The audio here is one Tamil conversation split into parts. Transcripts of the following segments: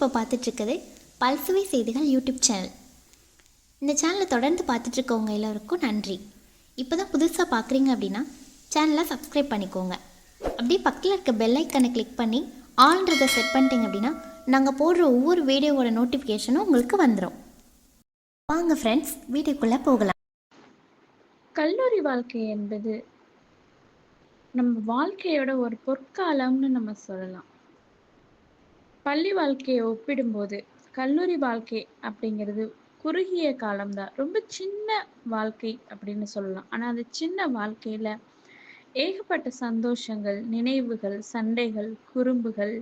இப்போ பார்த்துட்ருக்குது பல்சுவை செய்திகள் யூடியூப் சேனல். இந்த சேனலை தொடர்ந்து பார்த்துட்ருக்கவங்க எல்லோருக்கும் நன்றி. இப்போ தான் புதுசாக பார்க்குறீங்க அப்படின்னா சேனலை சப்ஸ்கிரைப் பண்ணிக்கோங்க. அப்படியே பக்கத்தில் இருக்க பெல் ஐக்கனை கிளிக் பண்ணி ஆல்ன்றதை செட் பண்ணிட்டீங்க அப்படின்னா நாங்கள் போடுற ஒவ்வொரு வீடியோவோட நோட்டிஃபிகேஷனும் உங்களுக்கு வந்துடும் வாங்க ஃப்ரெண்ட்ஸ் வீடியோக்குள்ளே போகலாம். கல்லூரி வாழ்க்கை என்பது நம்ம வாழ்க்கையோட ஒரு பொற்காலம்னு நம்ம சொல்லலாம். பள்ளி வாழ்க்கையை ஒப்பிடும்போது கல்லூரி வாழ்க்கை அப்படிங்கிறது குறுகிய காலம்தான். ரொம்ப சின்ன வாழ்க்கை அப்படின்னு சொல்லலாம். ஆனால் அந்த சின்ன வாழ்க்கையில் ஏகப்பட்ட சந்தோஷங்கள் நினைவுகள் சண்டைகள் குறும்புகள்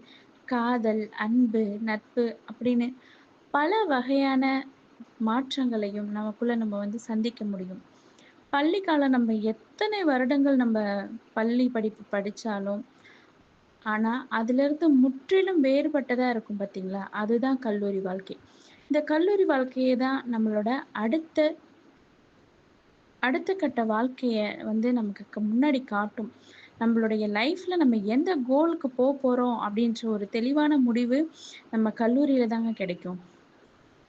காதல் அன்பு நட்பு அப்படின்னு பல வகையான மாற்றங்களையும் நமக்குள்ள நம்ம வந்து சந்திக்க முடியும். பள்ளிக்காலம் நம்ம எத்தனை வருடங்கள் நம்ம பள்ளி படிப்பு படித்தாலும் ஆனா அதுல இருந்து முற்றிலும் வேறுபட்டதா இருக்கும் பாத்தீங்களா? அதுதான் கல்லூரி வாழ்க்கை. இந்த கல்லூரி வாழ்க்கையை தான் நம்மளோட அடுத்த அடுத்த கட்ட வாழ்க்கைய வந்து நமக்கு முன்னாடி காட்டும். நம்மளுடைய லைஃப்ல நம்ம எந்த கோலுக்கு போக போறோம் அப்படின்ற ஒரு தெளிவான முடிவு நம்ம கல்லூரியில தாங்க கிடைக்கும்.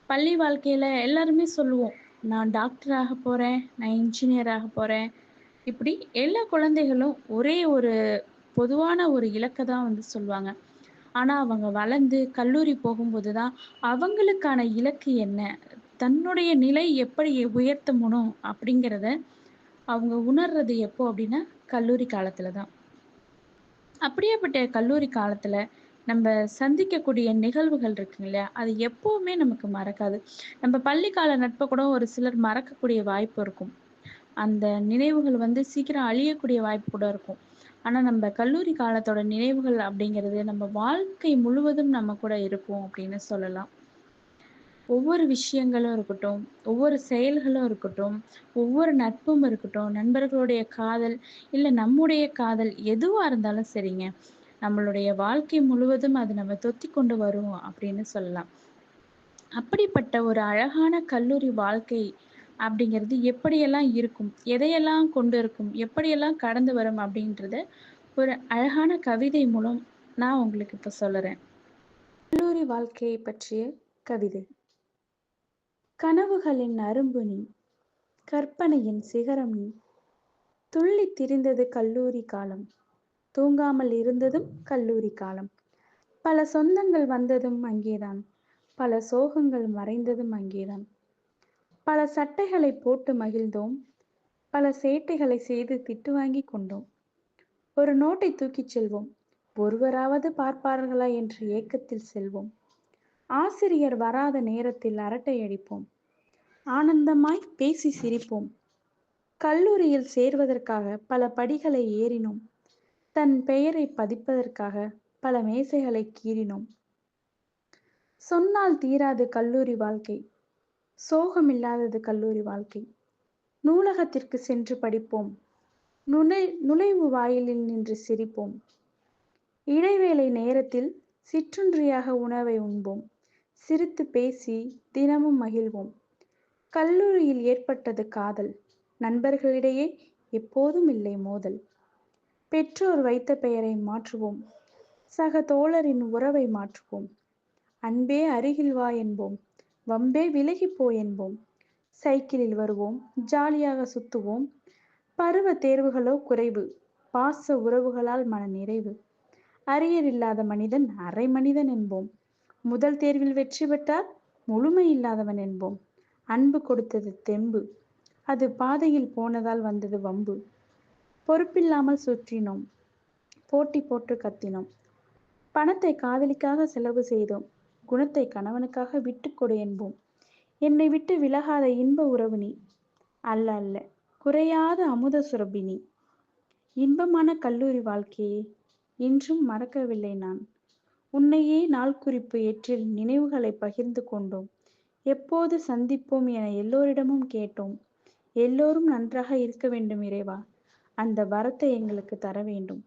பள்ளி வாழ்க்கையில எல்லாருமே சொல்லுவோம் நான் டாக்டர் ஆக போறேன் நான் இன்ஜினியர் ஆக போறேன். இப்படி எல்லா குழந்தைகளும் ஒரே ஒரு பொதுவான ஒரு இலக்கை தான் வந்து சொல்லுவாங்க. ஆனா அவங்க வளர்ந்து கல்லூரி போகும்போது தான் அவங்களுக்கான இலக்கு என்ன? தன்னுடைய நிலை எப்படி உயர்த்த அப்படிங்கிறத அவங்க உணர்றது எப்போ அப்படின்னா கல்லூரி காலத்துல தான். அப்படியேப்பட்ட கல்லூரி காலத்துல நம்ம சந்திக்கக்கூடிய நிகழ்வுகள் இருக்குங்க இல்லையா? அது எப்பவுமே நமக்கு மறக்காது. நம்ம பள்ளிக்கால நட்பை கூட ஒரு சிலர் மறக்கக்கூடிய வாய்ப்பு இருக்கும். அந்த நினைவுகள் வந்து சீக்கிரம் அழியக்கூடிய வாய்ப்பு கூட இருக்கும். ஆனா நம்ம கல்லூரி காலத்தோட நினைவுகள் அப்படிங்கிறது நம்ம வாழ்க்கை முழுவதும் நம்ம கூட இருக்கும் அப்படின்னு சொல்லலாம். ஒவ்வொரு விஷயங்களும் இருக்கட்டும் ஒவ்வொரு செயல்களும் இருக்கட்டும் ஒவ்வொரு நட்பும் இருக்கட்டும் நண்பர்களுடைய காதல் இல்ல நம்முடைய காதல் எதுவா இருந்தாலும் சரிங்க. நம்மளுடைய வாழ்க்கை முழுவதும் அது நம்ம தொத்தி கொண்டு வரும் அப்படின்னு சொல்லலாம். அப்படிப்பட்ட ஒரு அழகான கல்லூரி வாழ்க்கை அப்படிங்கிறது எப்படியெல்லாம் இருக்கும்? எதையெல்லாம் கொண்டு இருக்கும் எப்படியெல்லாம் கடந்து வரும் அப்படின்றத ஒரு அழகான கவிதை மூலம் நான் உங்களுக்கு இப்போ சொல்லுறேன். கல்லூரி வாழ்க்கையை பற்றிய கவிதை. கனவுகளின் அரும்பு நீ கற்பனையின் சிகரம் நீ. துள்ளி திரிந்தது கல்லூரி காலம் தூங்காமல் இருந்ததும் கல்லூரி காலம். பல சொந்தங்கள் வந்ததும் அங்கேதான் பல சோகங்கள் மறைந்ததும் அங்கேதான். பல சட்டைகளை போட்டு மகிழ்ந்தோம். பல சேட்டைகளை செய்து திட்டு வாங்கி கொண்டோம். ஒரு நோட்டை தூக்கிச் செல்வோம். ஒருவராவது பார்ப்பார்களா என்று ஏக்கத்தில் செல்வோம். ஆசிரியர் வராத நேரத்தில் அரட்டை அடிப்போம். ஆனந்தமாய் பேசி சிரிப்போம். கல்லூரியில் சேர்வதற்காக பல படிகளை ஏறினோம். தன் பெயரை பதிப்பதற்காக பல மேசைகளை கீறினோம். சொன்னால் தீராது கல்லூரி வாழ்க்கை. சோகமில்லாதது கல்லூரி வாழ்க்கை. நூலகத்திற்கு சென்று படிப்போம். நுழை நுழைவு வாயிலில் நின்று சிரிப்போம். இடைவேளை நேரத்தில் சிற்றுன்றியாக உணவை உண்போம். சிரித்து பேசி தினமும் மகிழ்வோம். கல்லூரியில் ஏற்பட்டது காதல். நண்பர்களிடையே எப்போதும் இல்லை மோதல். பெற்றோர் வைத்த பெயரை மாற்றுவோம். சக தோழரின் உறவை மாற்றுவோம். அன்பே அருகில் வா என்போம். வம்பே விலகி போயென்போம் என்போம். சைக்கிளில் வருவோம் ஜாலியாக சுத்துவோம். பருவ தேர்வுகளோ குறைவு பாச உறவுகளால் மன நிறைவு. அரியர் இல்லாத மனிதன் அரை மனிதன் என்போம். முதல் தேர்வில் வெற்றி பெற்றால் முழுமை இல்லாதவன் என்போம். அன்பு கொடுத்தது தெம்பு அது பாதையில் போனதால் வந்தது வம்பு. பொறுப்பில்லாமல் சுற்றினோம் போட்டி போட்டு கத்தினோம். பணத்தை காதலிக்காக செலவு செய்தோம் குணத்தை கணவனுக்காக விட்டு கொடு என்போம். என்னை விட்டு விலகாத இன்ப உறவு நீ. அல்ல அல்ல. குறையாத அமுத சுரபி நீ. இன்பமான கல்லூரி வாழ்க்கையே இன்றும் மறக்கவில்லை நான். உன்னையே நாள் குறிப்பு ஏற்றில் நினைவுகளை பகிர்ந்து கொண்டோம். எப்போது சந்திப்போம் என எல்லோரிடமும் கேட்டோம். எல்லோரும் நன்றாக இருக்க வேண்டும் இறைவா. அந்த வரத்தை எங்களுக்கு தர வேண்டும்.